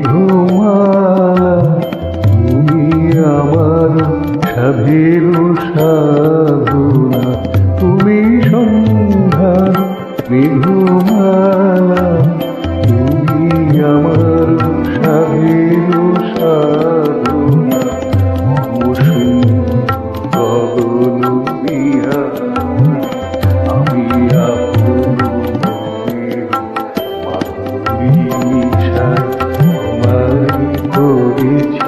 ঘুমা সাধুনা। তুমি সন্ধ্যা মেঘুমা noite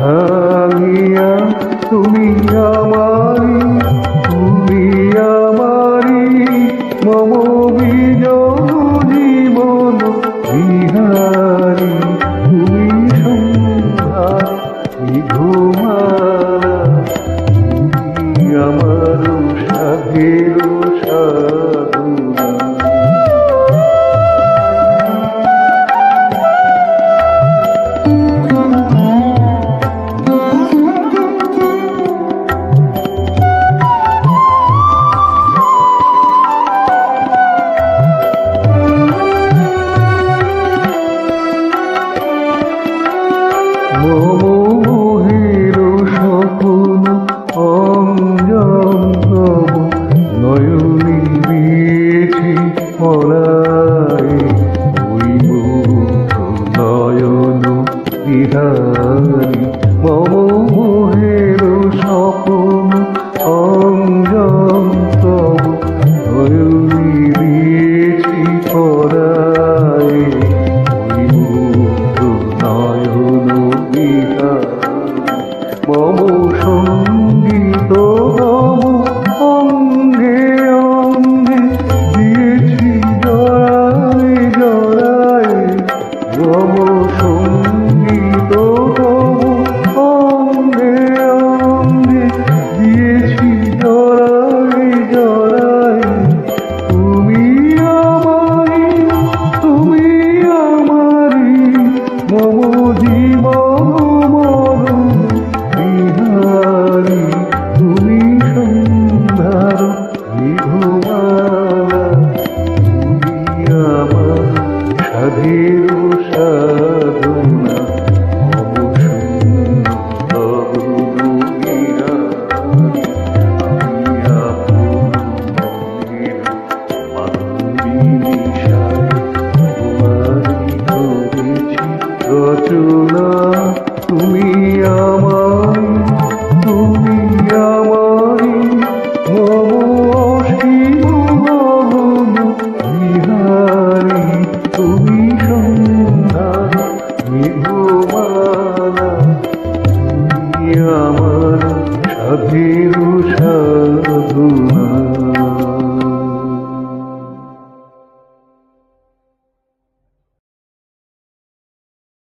ভাঙিয়া তুমি আমারি তুমি আমারি মম জীবন বিহারি। তুমি সন্ধ্যা আমার সাথে como de. রচনা তুমি আমার তুমি আমার বিহারি তুমি সন্ধ্যা বিভুমানা তুমি আমার সাধের